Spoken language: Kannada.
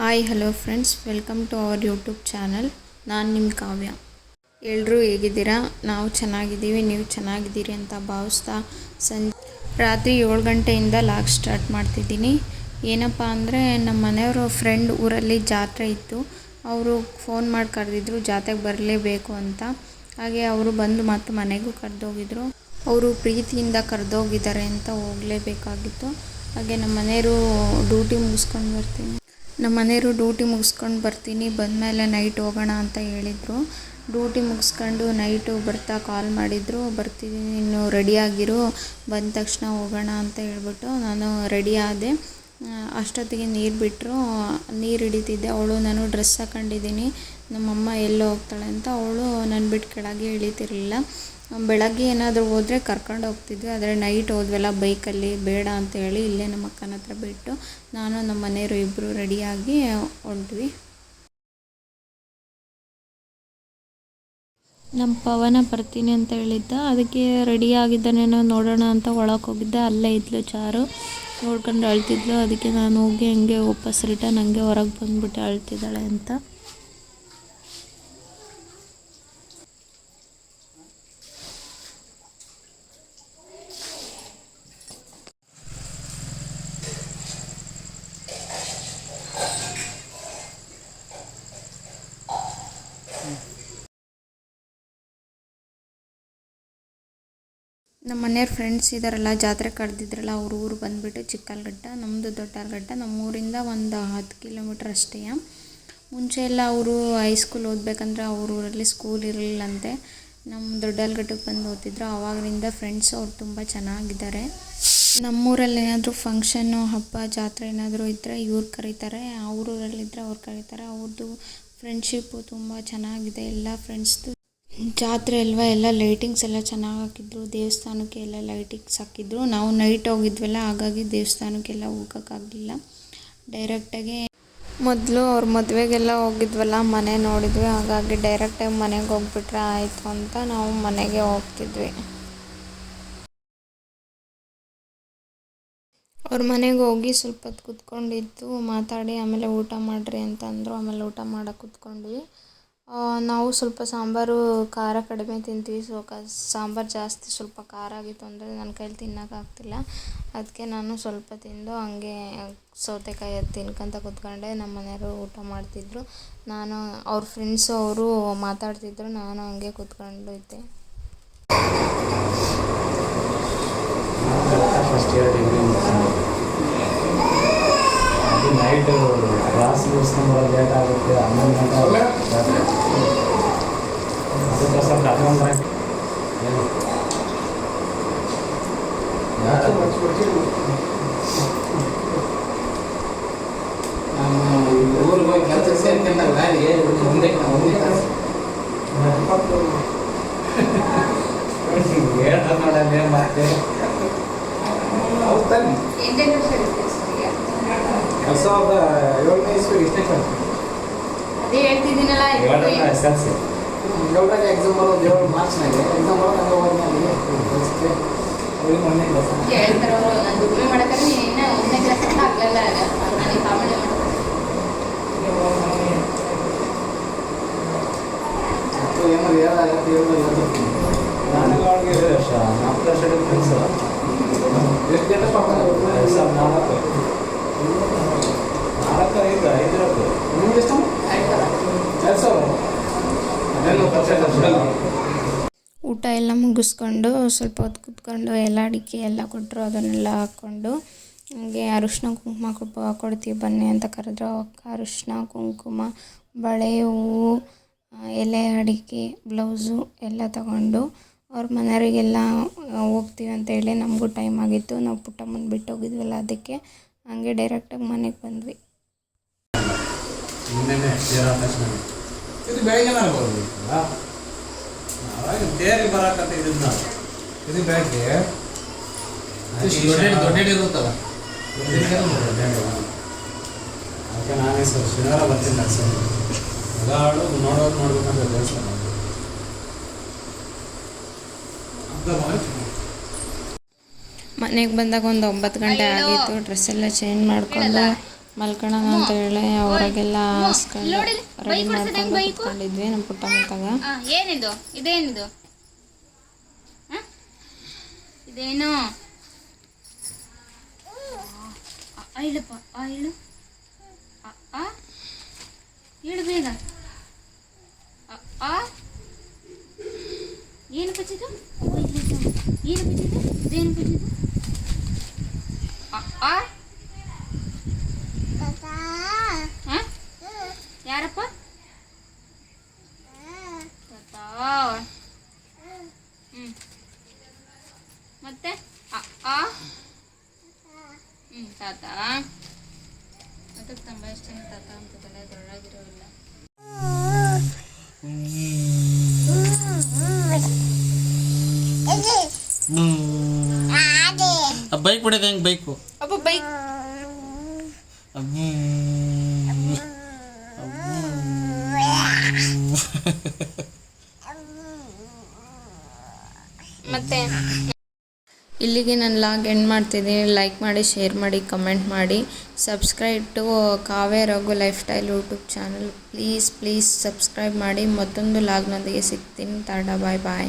Hi hello friends welcome to our YouTube channel ನಾನು ನಿಮ್ಮ ಕಾವ್ಯ. ಎಲ್ಲರೂ ಹೇಗಿದ್ದೀರಾ? ನಾವು ಚೆನ್ನಾಗಿದ್ದೀವಿ, ನೀವು ಚೆನ್ನಾಗಿದ್ದೀರಿ ಅಂತ ಭಾವಿಸ್ತಾ ಸಂಜೆ ರಾತ್ರಿ ಏಳು ಗಂಟೆಯಿಂದ ಲಾಕ್ ಸ್ಟಾರ್ಟ್ ಮಾಡ್ತಿದ್ದೀನಿ. ಏನಪ್ಪ ಅಂದರೆ ನಮ್ಮ ಮನೆಯವರು ಫ್ರೆಂಡ್ ಊರಲ್ಲಿ ಜಾತ್ರೆ ಇತ್ತು. ಅವರು ಫೋನ್ ಮಾಡಿ ಕರೆದಿದ್ರು, ಜಾತ್ರೆಗೆ ಬರಲೇಬೇಕು ಅಂತ. ಹಾಗೆ ಅವರು ಬಂದು ಮತ್ತು ಮನೆಗೂ ಕರೆದೋಗಿದ್ರು. ಅವರು ಪ್ರೀತಿಯಿಂದ ಕರೆದೋಗಿದ್ದಾರೆ ಅಂತ ಹೋಗಲೇಬೇಕಾಗಿತ್ತು. ಹಾಗೆ ನಮ್ಮ ಮನೆಯವರು ಡ್ಯೂಟಿ ಮುಗಿಸ್ಕೊಂಡು ಬರ್ತೀನಿ. ನಮ್ಮ ಮನೆಯವರು ಡ್ಯೂಟಿ ಮುಗಿಸ್ಕೊಂಡು ಬರ್ತೀನಿ, ಬಂದಮೇಲೆ ನೈಟ್ ಹೋಗೋಣ ಅಂತ ಹೇಳಿದರು. ಡ್ಯೂಟಿ ಮುಗಿಸ್ಕೊಂಡು ನೈಟು ಬರ್ತಾ ಕಾಲ್ ಮಾಡಿದರು. ಬರ್ತೀನಿ ನೀನು ರೆಡಿಯಾಗಿರು ಬಂದ ತಕ್ಷಣ ಹೋಗೋಣ ಅಂತ ಹೇಳ್ಬಿಟ್ಟು ನಾನು ರೆಡಿ ಆದೆ. ಅಷ್ಟೊತ್ತಿಗೆ ನೀರು ಬಿಟ್ಟರು ನೀರು ಹಿಡಿತಿದ್ದೆ. ಅವಳು ನಾನು ಡ್ರೆಸ್ ಹಾಕೊಂಡಿದ್ದೀನಿ. ನಮ್ಮಮ್ಮ ಎಲ್ಲೋ ಹೋಗ್ತಾಳೆ ಅಂತ ಅವಳು ನನ್ನ ಬಿಟ್ಟು ಕೆಳಗೆ ಇಳಿತಿರಲಿಲ್ಲ ಬೆಳಗ್ಗೆ ಏನಾದರೂ ಹೋದರೆ ಕರ್ಕೊಂಡು ಹೋಗ್ತಿದ್ವಿ. ಆದರೆ ನೈಟ್ ಹೋದ್ವಲ್ಲ, ಬೈಕಲ್ಲಿ, ಬೇಡ ಅಂತ ಹೇಳಿ ಇಲ್ಲೇ ನಮ್ಮ ಅಕ್ಕನ ಹತ್ರ ಬಿಟ್ಟು ನಾನು ನಮ್ಮ ಮನೆಯವರು ಇಬ್ಬರು ರೆಡಿಯಾಗಿ ಹೊಂಟ್ವಿ. ನಮ್ಮ ಪವನ ಬರ್ತೀನಿ ಅಂತ ಹೇಳಿದ್ದ. ಅದಕ್ಕೆ ರೆಡಿ ಆಗಿದ್ದಾನೇನೋ ನೋಡೋಣ ಅಂತ ಒಳಗೆ ಹೋಗಿದ್ದೆ. ಅಲ್ಲೇ ಇದ್ಲು ಚಾರು. ನೋಡ್ಕೊಂಡು ಅಳ್ತಿದ್ಲು. ಅದಕ್ಕೆ ನಾನು ಹೋಗಿ ಹಂಗೆ ವಾಪಸ್ ರಿಟರ್ನ್ ಹಂಗೆ ಹೊರಗೆ ಬಂದ್ಬಿಟ್ಟು ಅಳ್ತಿದ್ದಾಳೆ ಅಂತ. ನಮ್ಮ ಮನೆಯವ್ರ ಫ್ರೆಂಡ್ಸ್ ಇದ್ದಾರಲ್ಲ ಜಾತ್ರೆ ಕರೆದಿದ್ರಲ್ಲ ಅವ್ರ ಊರು ಬಂದುಬಿಟ್ಟು ಚಿಕ್ಕಲ್ಗಡ್ಡ ನಮ್ಮದು ದೊಡ್ಡಲ್ಗಡ್ಡ ನಮ್ಮ ಊರಿಂದ ಒಂದು ಹತ್ತು ಕಿಲೋಮೀಟ್ರ್ ಅಷ್ಟೇ. ಮುಂಚೆ ಎಲ್ಲ ಅವರು ಹೈಸ್ಕೂಲ್ ಓದಬೇಕಂದ್ರೆ ಅವ್ರ ಊರಲ್ಲಿ ಸ್ಕೂಲ್ ಇರಲಿಲ್ಲಂತೆ. ನಮ್ಮ ದೊಡ್ಡಲ್ಗಡ್ಡಕ್ಕೆ ಬಂದು ಓದ್ತಿದ್ರು. ಆವಾಗಿನಿಂದ ಫ್ರೆಂಡ್ಸ್ ಅವ್ರು ತುಂಬ ಚೆನ್ನಾಗಿದ್ದಾರೆ. ನಮ್ಮೂರಲ್ಲಿ ಏನಾದರೂ ಫಂಕ್ಷನ್ನು ಹಬ್ಬ, ಜಾತ್ರೆ ಏನಾದರೂ ಇದ್ದರೆ ಇವ್ರು ಕರೀತಾರೆ. ಅವ್ರ ಊರಲ್ಲಿದ್ದರೆ ಅವ್ರು ಕರೀತಾರೆ. ಅವ್ರದ್ದು ಫ್ರೆಂಡ್ಶಿಪ್ಪು ತುಂಬ ಚೆನ್ನಾಗಿದೆ. ಎಲ್ಲ ಫ್ರೆಂಡ್ಸ್ದು ಜಾತ್ರೆ ಅಲ್ವಾ, ಎಲ್ಲ ಲೈಟಿಂಗ್ಸ್ ಎಲ್ಲ ಚೆನ್ನಾಗಿ ಹಾಕಿದ್ರು, ದೇವಸ್ಥಾನಕ್ಕೆ ಎಲ್ಲ ಲೈಟಿಂಗ್ಸ್ ಹಾಕಿದ್ರು. ನಾವು ನೈಟ್ ಹೋಗಿದ್ವಲ್ಲ, ಹಾಗಾಗಿ ದೇವಸ್ಥಾನಕ್ಕೆಲ್ಲ ಹೋಗೋಕ್ಕಾಗಲಿಲ್ಲ. ಡೈರೆಕ್ಟಾಗಿ ಮೊದಲು ಅವ್ರ ಮದುವೆಗೆಲ್ಲ ಹೋಗಿದ್ವಲ್ಲ, ಮನೆ ನೋಡಿದ್ವಿ. ಹಾಗಾಗಿ ಡೈರೆಕ್ಟಾಗಿ ಮನೆಗೆ ಹೋಗ್ಬಿಟ್ರೆ ಆಯಿತು ಅಂತ ನಾವು ಮನೆಗೆ ಹೋಗ್ತಿದ್ವಿ. ಅವ್ರ ಮನೆಗೆ ಹೋಗಿ ಸ್ವಲ್ಪ ಹೊತ್ತು ಕುತ್ಕೊಂಡಿದ್ದು, ಮಾತಾಡಿ ಆಮೇಲೆ ಊಟ ಮಾಡಿರಿ ಅಂತ ಅಂದರು ಆಮೇಲೆ ಊಟ ಮಾಡೋಕೆ ಕುತ್ಕೊಂಡ್ವಿ. ನಾವು ಸ್ವಲ್ಪ ಸಾಂಬಾರು ಖಾರ ಕಡಿಮೆ ತಿಂತೀವಿ. ಸೊ, ಕ, ಸಾಂಬಾರು ಜಾಸ್ತಿ ಸ್ವಲ್ಪ ಖಾರ ಆಗಿತ್ತು ಅಂದರೆ ನನ್ನ ಕೈಲಿ ತಿನ್ನೋಕ್ಕಾಗ್ತಿಲ್ಲ ಅದಕ್ಕೆ ನಾನು ಸ್ವಲ್ಪ ತಿಂದು ಹಂಗೆ ಸೌತೆಕಾಯಿ ಅದು ತಿನ್ಕೊಂತ ಕುತ್ಕೊಂಡೆ. ನಮ್ಮ ಮನೆಯವರು ಊಟ ಮಾಡ್ತಿದ್ರು. ನಾನು, ಅವ್ರ ಫ್ರೆಂಡ್ಸು ಅವರು ಮಾತಾಡ್ತಿದ್ರು. ನಾನು ಹಂಗೆ ಕುತ್ಕೊಂಡು ಇದ್ದೆ. ನೈಟ್ ಕ್ಲಾಸ್ ಮುಗಿಸ್ಕೊಂಬರೋದು ಲೇಟ್ ಆಗುತ್ತೆ ಹನ್ನೊಂದು ಗಂಟೆ ಆಗುತ್ತೆ ಅದಕ್ಕೋಸ್ಕರ ಹನ್ನೊಂದು ಗಂಟೆ ಏನು ಊರಿಗೆ ಹೋಗಿ ಕೆಲಸ ಸೇರ್ಕೊಂಡಾಗ ಗಾಡಿಗೆ ಮುಂದೆ ಮುಂದೆ ಹೇಳ್ತಾರೆ ನೋಡಲ್ಲಿ ಮತ್ತೆ ಹೌದಾನೆ ಎರಡು ಸಾವಿರದ ಏಳನೇ ಇಸ್ವಿಗೆ ಇಷ್ಟೇ ಕಳ್ಸಿ ಅದೇ ಹೇಳ್ತಿದ್ದೀನಲ್ಲ ಎಸ್ ಎಕ್ಸಾಮ್ ಬರೋದು ಏಳು ಮಾರ್ಚ್ನಾಗೆ ಎಕ್ಸಾಮ್ ಬರೋದು ಹಂಗೆ ಹೋದ್ಮೇಲೆ ಅವ್ರಿಗೆ ಕೆಲಸ ಹೇಳ್ತಾರೆ ಅವರು ನಾನು ದುಡಿಮೆ ಮಾಡಕ್ಕೆ ನೀನು ಇನ್ನೂ ಒಂದನೇ ಕ್ಲಾಸ್ ನನಗೆ ಕಾಮಿಡಿ ಏನಾದ್ರು ನಾಲ್ಕು ಡಿಫ್ರೆನ್ಸ್ ಎಷ್ಟು ಜನ ಪಾಪ ನಾಲ್ಕು. ಊಟ ಎಲ್ಲ ಮುಗಿಸ್ಕೊಂಡು ಸ್ವಲ್ಪ ಹೊತ್ತು ಕುತ್ಕೊಂಡು ಎಲ್ಲ ಅಡಿಕೆ ಎಲ್ಲ ಕೊಟ್ಟರು, ಅದನ್ನೆಲ್ಲ ಹಾಕ್ಕೊಂಡು ಹಾಗೆ ಅರಿಶಿನ ಕುಂಕುಮ ಕೊಪ್ಪ ಕೊಡ್ತೀವಿ ಬನ್ನಿ ಅಂತ ಕರೆದ್ರು. ಅವಕ್ಕ ಅರಿಶಿನ, ಕುಂಕುಮ, ಬಳೆ, ಹೂವು, ಎಲೆ, ಅಡಿಕೆ, ಬ್ಲೌಸು ಎಲ್ಲ ತಗೊಂಡು ಅವ್ರ ಮನೆಯವರಿಗೆಲ್ಲ ಹೋಗ್ತೀವಿ ಅಂತ ಹೇಳಿ ನಮಗೂ ಟೈಮ್ ಆಗಿತ್ತು. ನಾವು ಪುಟ್ಟಮ್ಮನ ಬಿಟ್ಟು ಹೋಗಿದ್ವಲ್ಲ ಅದಕ್ಕೆ ಹಂಗೆ ಡೈರೆಕ್ಟಾಗಿ ಮನೆಗೆ ಬಂದ್ವಿ. ಇದು ಬೆಳಗ್ಗೆ ತೇರಿಗೆ ಬರಕತ್ತ ಇದನ್ನ ಇದು ಬೆಳಗ್ಗೆ ದೊಡ್ಡ- ದೊಡ್ಡ ಇರುತ್ತಲ್ಲ? ಅದಕ್ಕೆ ನಾನೇ ಸರ್ ಶನಿವಾರ ಬರ್ತೀನಿ ಸರ್. ನೋಡೋರು ನೋಡೋದು ನೋಡ್ಬೇಕಂತ ದೇವಸ್ಥಾನ ಮನೆಗೆ ಬಂದಾಗ ಒಂದು ಒಂಬತ್ತು ಗಂಟೆ ಆಗಿತ್ತು. ಡ್ರೆಸ್ ಎಲ್ಲ ಚೇಂಜ್ ಮಾಡ್ಕೊಂಡು ಮಲ್ಕೊಳ್ಳೋಣ ಅಂತ ಹೇಳಿ ಹೊರಗೆಲ್ಲ ಹಾಸ್ಕೊಂಡು ರೆಡಿ ಮಾಡ್ಕೊಂಡು? ಕುತ್ಕೊಂಡಿದ್ವಿ ನಮ್ಮ ಪುಟ್ಟ ಮುತ್ತಾಗ ಏನಿದು? ಇದೇನಿದು? ಇದೇನು? ಹೇಳಪ್ಪ ಆ, ಹೇಳು ಆ ಇಳು ಬೇಗ. ಆ, ಏನು ಬಚ್ಚಿದು ಏನು ಬಚ್ಚಿದು ಇದೇನು ಆ? ಯಾರಪ್ಪ? ತಾತ. ಹ್ಮ್. ಮತ್ತೆ? ಅ ಆ? ಹ್ಮ್ ತಾತ. ಅದಕ್ಕೆ ತುಂಬ ಇಷ್ಟ ತಾತ ಅಂತ ತಲೆ ದೊಡ್ಡಾಗಿರೋಲ್ಲ ಬೈಕ್ ಬಿಡೋದು ಹೆಂಗೆ ಬೈಕ್? ಮತ್ತೆ? ಇಲ್ಲಿಗೆ ನನ್ನ ಲಾಗ್ ಎಂಡ್ ಮಾಡ್ತಿದ್ದೀನಿ. ಲೈಕ್ ಮಾಡಿ, ಶೇರ್ ಮಾಡಿ, ಕಮೆಂಟ್ ಮಾಡಿ. Subscribe to Kave Raghu lifestyle YouTube channel. Please please subscribe ಮಾಡಿ. ಮತ್ತೊಂದು ಲಾಗ್ನೊಂದಿಗೆ ಸಿಗ್ತೀನಿ. ಟಾಟಾ ಬಾಯ್ ಬಾಯ್.